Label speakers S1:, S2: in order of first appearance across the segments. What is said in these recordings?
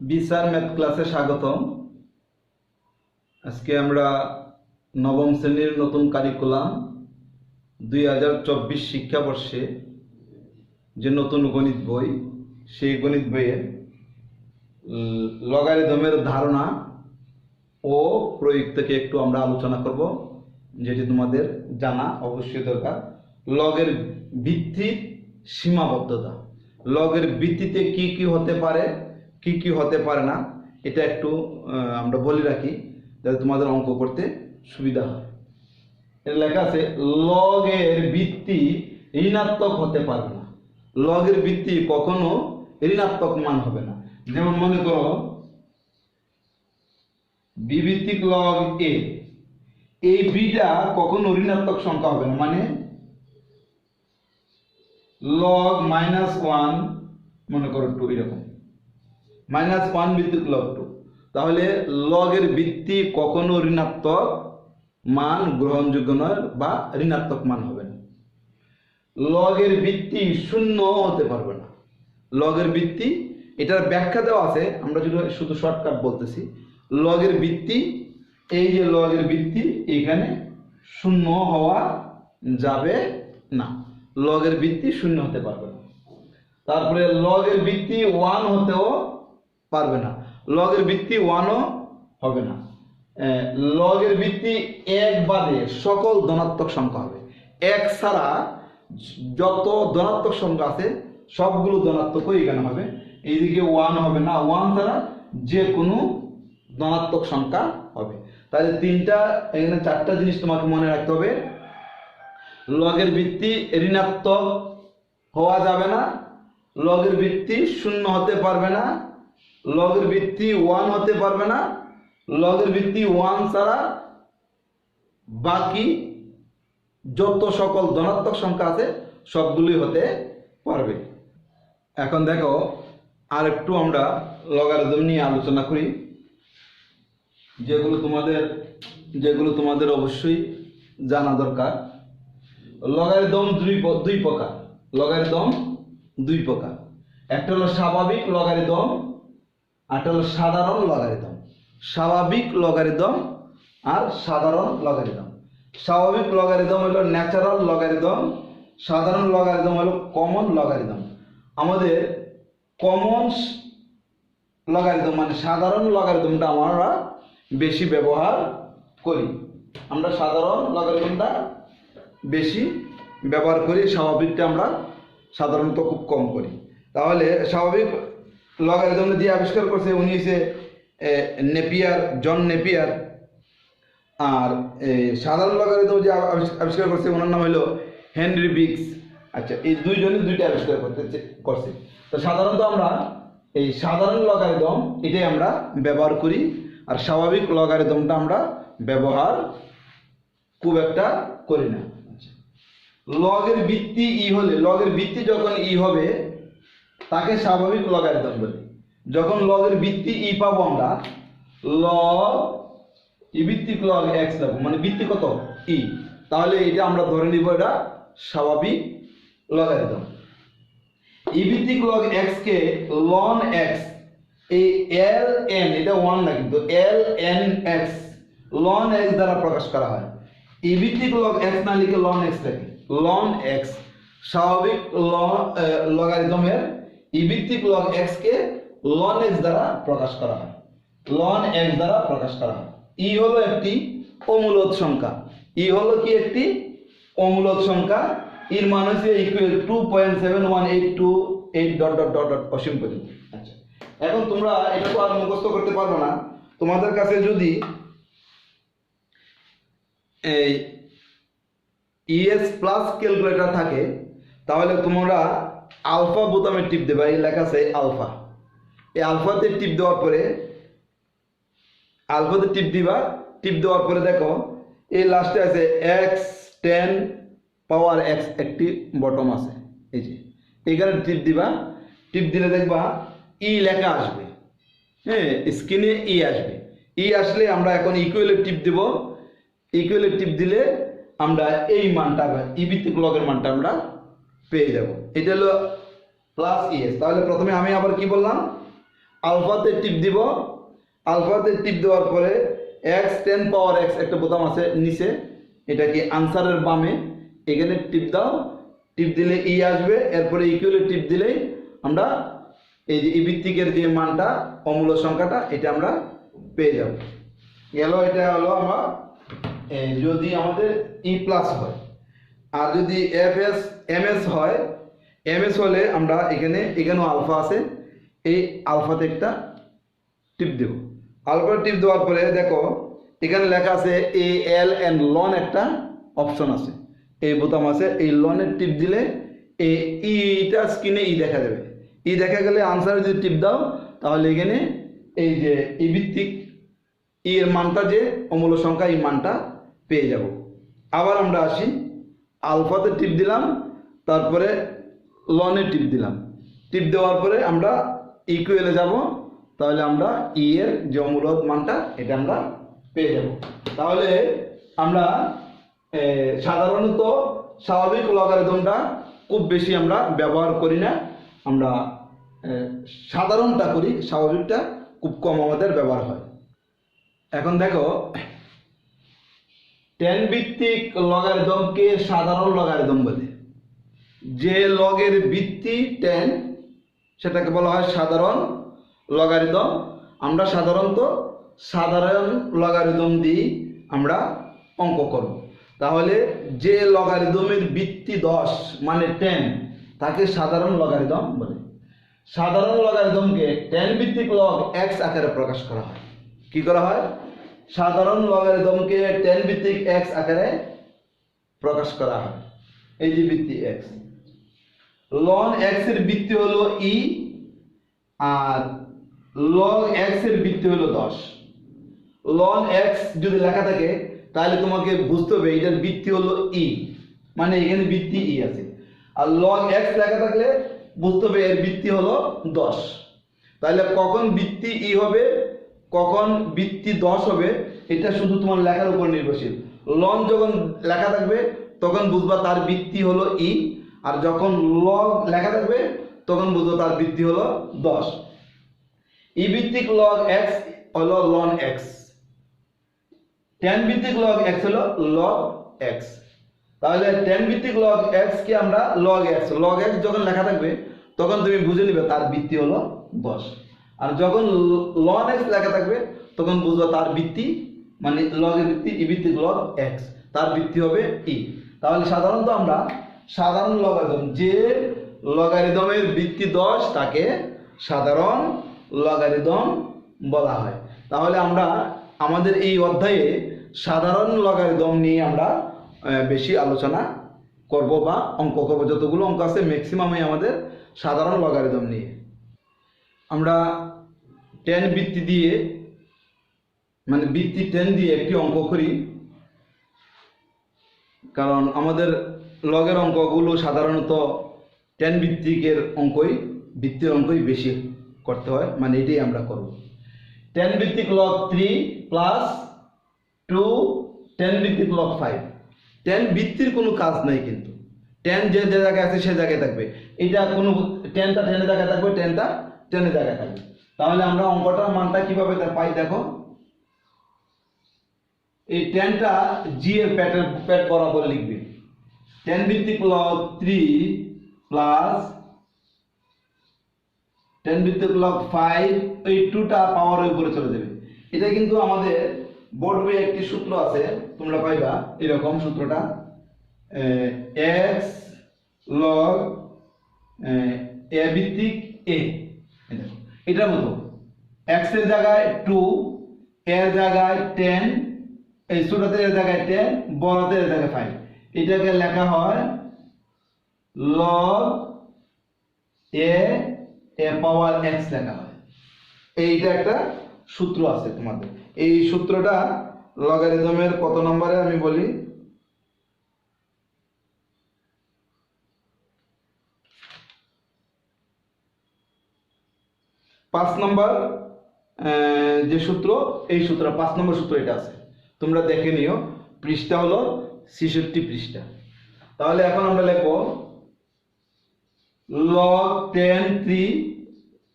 S1: বিসার math ক্লাসে স্বাগতম। আজকে আমরা নবম শ্রেণির নতুন কারিকুলাম দুই হাজার চব্বিশ শিক্ষাবর্ষে যে নতুন গণিত বই, সেই গণিত বইয়ের লগারিদমের ধারণা ও প্রয়োগ থেকে একটু আমরা আলোচনা করব, যেটি তোমাদের জানা অবশ্যই দরকার। লগের ভিত্তির সীমাবদ্ধতা। লগের ভিত্তিতে কি কি হতে পারে? কি কি হতে পারে না, এটা একটু আমরা বলে রাখি, যাতে তোমাদের অঙ্ক করতে সুবিধা হয়। এর লেখা আছে, লগের ভিত্তি ঋণাত্মক হতে পারবে না। লগের ভিত্তি কখনো ঋণাত্মক মান হবে না। যেমন মনে করো বিভিত্তিক লগ এ, এই বিটা কখনো ঋণাত্মক সংখ্যা হবে না। মানে লগ মাইনাস ওয়ান, মনে করো টু এরকম। মাইনাস ওয়ান ভিত্তিক লগ টু তাহলে লগের ভিত্তি কখনো ঋণাত্মক মান গ্রহণযোগ্য নয় বা ঋণাত্মক মান হবে না। লগের ভিত্তি শূন্য হতে পারবে না। লগের ভিত্তি, এটার ব্যাখ্যা দেওয়া আছে, আমরা যদি শুধু শর্টকাট বলতেছি। লগের ভিত্তি, এই যে লগের ভিত্তি, এখানে শূন্য হওয়া যাবে না। লগের ভিত্তি শূন্য হতে পারবে না। তারপরে লগের ভিত্তি ওয়ান হতেও পারবে না। লগের ভিত্তি ওয়ানও হবে না। লগের ভিত্তি এক বাদে সকল ধনাত্মক সংখ্যা হবে। এক ছাড়া যত ধনাত্মক সংখ্যা আছে, সবগুলো ধনাত্মকই এখানে হবে। এইদিকে ওয়ান হবে না। ওয়ান ছাড়া যে কোনো ধনাত্মক সংখ্যা হবে। তাহলে তিনটা, এখানে চারটা জিনিস তোমাকে মনে রাখতে হবে। লগের ভিত্তি ঋণাত্মক হওয়া যাবে না। লগের ভিত্তি শূন্য হতে পারবে না। লগের ভিত্তি ওয়ান হতে পারবে না। লগের ভিত্তি ওয়ান ছাড়া বাকি যত সকল ধনাত্মক সংখ্যা আছে সবগুলি হতে পারবে। এখন দেখো আর একটু আমরা লগারিদম নিয়ে আলোচনা করি। যেগুলো তোমাদের যেগুলো তোমাদের অবশ্যই জানা দরকার। লগারিদম দুই দুই প্রকার। লগারিদম দুই প্রকার। একটা হলো স্বাভাবিক লগারিদম আরটা হলো সাধারণ লগারিদম স্বাভাবিক লগারিদম আর সাধারণ লগারিদম স্বাভাবিক লগারিদম হলো ন্যাচারাল লগারিদম সাধারণ লগারিদম হলো কমন লগারিদম আমাদের কমন লগারিদম মানে সাধারণ লগারিদমটা আমরা বেশি ব্যবহার করি। আমরা সাধারণ লগারিদমটা বেশি ব্যবহার করি, স্বাভাবিকটা আমরা সাধারণত খুব কম করি। তাহলে স্বাভাবিক লগারিদম যে আবিষ্কার করছে, উনি হচ্ছে নেপিয়ার, জন নেপিয়ার। আর সাধারণ লগারিদম যে আবিষ- আবিষ্কার করছে, ওনার নাম হলো হেনরি বিক্স আচ্ছা এই দুইজনে দুইটা আবিষ্কার করতে করছে। তো সাধারণত আমরা এই সাধারণ লগারিদম এটাই আমরা ব্যবহার করি, আর স্বাভাবিক লগারিদমটা আমরা ব্যবহার খুব একটা করি না। আচ্ছা। লগের ভিত্তি ই হলে, লগের ভিত্তি যখন ই হবে তাকে স্বাভাবিক লগারিদম বলে। যখন লগের ভিত্তি ই পাবো আমরা লগ ই ভিত্তিক লগ এক্স পাবো মানে ভিত্তি কত? ই। তাহলে এটা আমরা ধরে নিব এটা স্বাভাবিক লগারিদম ই ভিত্তিক লগ এক্স কে লন এক্স এই এল এন এটা ওয়ান না কিন্তু L N x ln x দ্বারা প্রকাশ করা হয়। ই ভিত্তিক লগ এক্স না লিখে লন এক্স থাকে লন এক্স স্বাভাবিক লগারিদমের ই ভিত্তিক লগ এক্স কে লন এক্স দ্বারা প্রকাশ করা হয়। লন এক্স দ্বারা প্রকাশ করা হয়। ই হলো একটি অমূলদ সংখ্যা। ই হলো কি একটি অমূলদ সংখ্যা? এর মান হচ্ছে equal to point seven one eight two eight dot dot dot dot অসীম পর্যন্ত। আচ্ছা এখন তোমরা এটা তো আর মুখস্থ করতে পারবে না। তোমাদের কাছে যদি এই ইএস প্লাস ক্যালকুলেটর থাকে, তাহলে তোমরা আলফা বোতামে টিপ দেবা, এই লেখা আছে আলফা। এই আলফাতে টিপ দেওয়ার পরে, আলফাতে টিপ দিবা, টিপ দেওয়ার পরে দেখো, এই লাস্টে আছে এক্স টেন পাওয়ার এক্স একটি বটম আছে, এই যে। এখানে টিপ দিবা, টিপ দিলে দেখবা ই লেখা আসবে। হ্যাঁ স্ক্রিনে ই আসবে। ই আসলে আমরা এখন ইকুয়ালের টিপ দিব। ইকুয়ালের টিপ দিলে আমরা এই মানটা ই ভিত্তিক লগের মানটা আমরা পেয়ে যাব। এটা হলো প্লাস ইএস তাহলে প্রথমে আমি আবার কি বললাম? আলফাতে টিপ দিব। আলফাতে টিপ দেওয়ার পরে এক্স টেন পাওয়ার এক্স একটা বোতাম আছে নিচে। এটা কি আনসারের বামে? এখানে টিপ দাও। টিপ দিলে ই আসবে। এরপরে ইকুয়ালে টিপ দিলেই আমরা এই যে ইভিত্তিকের যে মানটা, অমূল্য সংখ্যাটা, এটা আমরা পেয়ে যাব। গেল, এটা হলো আমরা যদি আমাদের ই প্লাস হয়। আর যদি এফ এস এম এস হয় এম এস হলে আমরা এখানে, এখানেও আলফা আছে। এই আলফাতে একটা টিপ দেব। আলফা টিপ দেওয়ার পরে দেখো, এখানে লেখা আছে এ এল এন্ড লন একটা অপশন আছে। এই বোতাম আছে, এই লনের টিপ দিলে এ ইটা স্ক্রিনে ই দেখা যাবে। ই দেখা গেলে আনসার যদি টিপ দাও, তাহলে এখানে এই যে ই ভিত্তিক ই এর মানটা যে, অমূল্য সংখ্যা এই মানটা পেয়ে যাব। আবার আমরা আসি আলফাতে টিপ দিলাম, তারপরে লনে টিপ দিলাম। টিপ দেওয়ার পরে আমরা ইকুয়েলে যাব, তাহলে আমরা ই এর যে অমূলত মানটা, এটা আমরা পেয়ে যাব। তাহলে আমরা সাধারণত স্বাভাবিক লগারিদমটা খুব বেশি আমরা ব্যবহার করি না। আমরা সাধারণটা করি, স্বাভাবিকটা খুব কম আমাদের ব্যবহার হয়। এখন দেখো টেন ভিত্তিক লগারিদমকে সাধারণ লগারিদম বলে। যে লগের ভিত্তি টেন, সেটাকে বলা হয় সাধারণ লগারিদম আমরা সাধারণত সাধারণ লগারিদম দিয়ে আমরা অঙ্ক করব। তাহলে যে লগারিদমের ভিত্তি দশ মানে টেন, তাকে সাধারণ লগারিদম বলে। সাধারণ লগারিদমকে টেন ভিত্তিক লগ এক্স আকারে প্রকাশ করা হয়। কি করা হয়? সাধারণ লগারিদমকে টেন ভিত্তিক এক্স আকারে প্রকাশ করা হয়। এই যে ভিত্তি এক্স লন এক্সের ভিত্তি হলো ই আর লগ এক্সের ভিত্তি হলো দশ। লন এক্স যদি লেখা থাকে, তাহলে তোমাকে বুঝতে হবে এটার ভিত্তি হলো ই মানে এখানে ভিত্তি ই আছে। আর লগ এক্স লেখা থাকলে বুঝতে হবে এর ভিত্তি হলো দশ। তাহলে কখন ভিত্তি ই হবে? কখন বৃত্তি দশ হবে, এটা শুধু তোমার লেখার উপর নির্ভরশীল। লন যখন লেখা থাকবে, তখন বুঝবা তার বৃত্তি হলো ই, আর যখন লগ লেখা থাকবে, তখন বুঝব তার বৃত্তি হলো দশ। ই ভিত্তিক লগ এক্স হলো লন এক্স। টেন ভিত্তিক লগ এক্স হলো লগ এক্স। তাহলে টেন ভিত্তিক লগ এক্স কে আমরা লগ এক্স লগ এক্স যখন লেখা থাকবে, তখন তুমি বুঝে নিবে তার বৃত্তি হলো দশ। আর যখন লন এক্স লেখা থাকবে, তখন বুঝব তার ভিত্তি মানে লগের ভিত্তি ই ভিত্তিক লগ এক্স তার ভিত্তি হবে ই তাহলে সাধারণত আমরা সাধারণ লগারিদম যে লগারিদমের ভিত্তি দশ, তাকে সাধারণ লগারিদম বলা হয়। তাহলে আমরা আমাদের এই অধ্যায়ে সাধারণ লগারিদম নিয়ে আমরা বেশি আলোচনা করব বা অঙ্ক করব। যতগুলো অঙ্ক আছে ম্যাক্সিমামই আমাদের সাধারণ লগারিদম নিয়ে। আমরা টেন বৃত্তি দিয়ে মানে বৃত্তি টেন দিয়ে একটি অঙ্ক করি। কারণ আমাদের লগের অঙ্কগুলো সাধারণত টেন ভিত্তিকের অঙ্কই ভিত্তির অঙ্কই বেশি করতে হয় মানে এটাই আমরা করব। টেন ভিত্তিক log three plus two ten ভিত্তিক লগ ফাইভ টেন ভিত্তির কোনো কাজ নাই কিন্তু। টেন যে যে জায়গায় আছে সে জায়গায় থাকবে। এটা কোনো টেনটা টেনের জায়গায় থাকবে টেনটা টেনের জায়গায় থাকবে তাহলে আমরা অঙ্কটার মানটা কীভাবে পাই দেখো? এই টেনটা জি এর প্যাটের প্যাট বরাবর লিখবে। টেন ভিত্তিক লগ থ্রি প্লাস টেন ভিত্তিক লগ ফাইভ এই টুটা পাওয়ারের উপরে চলে যাবে। এটা কিন্তু আমাদের বোর্ড বইয়ে একটি সূত্র আছে, তোমরা পাইবা, এরকম সূত্রটা। এক্স লগ এ ভিত্তিক এ এটার মতো। এক্সের জায়গায় টু এর জায়গায় টেন এই ছোটদের এর জায়গায় টেন বড়দের এর জায়গায় ফাইভ এটাকে লেখা হয় লগ এ এ পাওয়ার এক্স লেখা হয়। এইটা একটা সূত্র আছে তোমাদের। এই সূত্রটা লগারিদমের কত নম্বরে আমি বলি? পাঁচ নম্বর যে সূত্র, এই সূত্র, পাঁচ নম্বর সূত্র এটা আছে। তোমরা দেখে নিও, পৃষ্ঠা হলো ছেষট্টি পৃষ্ঠা। তাহলে এখন আমরা লিখব log 10 3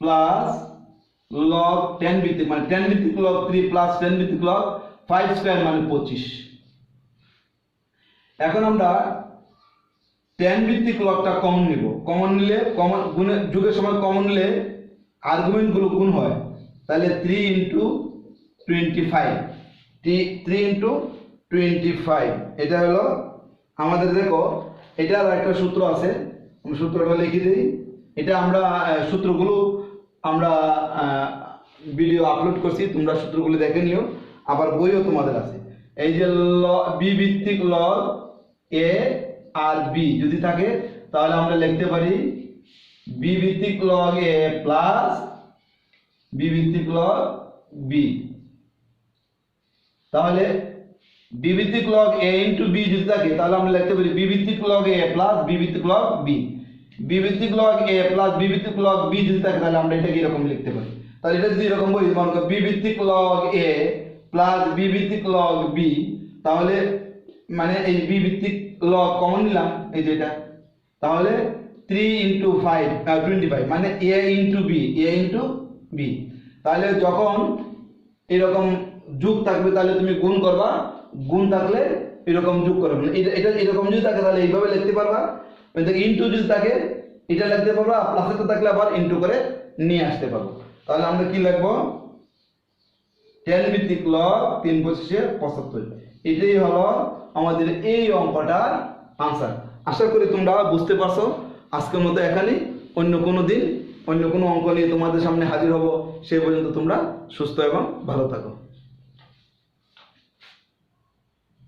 S1: plus লগ টেন ভিত্তিক মানে টেন ভিত্তিক লগ থ্রি প্লাস টেন ভিত্তিক লগ ফাইভ স্কোয়ার মানে পঁচিশ। এখন আমরা টেন ভিত্তিক লগটা কমন নিব। কমন নিলে কমন গুণে, যুগের সময় কমন নিলে আর্গুমেন্টগুলো গুণ হয়? তাহলে three into twenty five three into twenty five এটা হলো আমাদের দেখো, এটার একটা সূত্র আছে। আমি সূত্রটা লিখে দিই। এটা আমরা সূত্রগুলো আমরা ভিডিও আপলোড করছি। তোমরা সূত্রগুলো দেখে নিও। আবার বইও তোমাদের আছে। এই যে ল বি ভিত্তিক লগ এ আর বি যদি থাকে, তাহলে আমরা লিখতে পারি বি ভিত্তিক লগ এ প্লাস বি ভিত্তিক লগ বি তাহলে বি ভিত্তিক লগ এ ইন্টু বি যদি থাকে তাহলে আমরা লিখতে পারি বি ভিত্তিক লগ এ প্লাস বি ভিত্তিক লগ বি বি ভিত্তিক লগ এ প্লাস বি ভিত্তিক লগ বি যদি থাকে তাহলে আমরা এটাকে এরকম লিখতে পারি তাহলে এটা যদি এরকম বলি মনে করো বি ভিত্তিক লগ এ প্লাস বি ভিত্তিক লগ বি তাহলে মানে এই বি ভিত্তিক লগ কমন নিলাম এই যেটা তাহলে three into five twenty five মানে A into B A into B তাহলে যখন এরকম যুগ থাকবে, তাহলে তুমি গুণ করবা, গুণ থাকলে এরকম যোগ করবে। মানে এটা এরকম যদি থাকে, তাহলে এইভাবে লিখতে পারবা। ইন্টু যদি থাকে, এটা লিখতে পারবা প্লাসেতে থাকলে আবার ইন্টু করে নিয়ে আসতে পারব। তাহলে আমরা কি লিখব? টেন ভিত্তিক লগ তিন পঁচিশে পঁচাত্তর। এটাই হলো আমাদের এই অঙ্কটার আনসার আশা করি তোমরা বুঝতে পারছ। আজকের মতো এখানেই। অন্য কোনো দিন, অন্য কোনো অঙ্ক নিয়ে তোমাদের সামনে হাজির হব। সেই পর্যন্ত তোমরা সুস্থ এবং ভালো থাকো।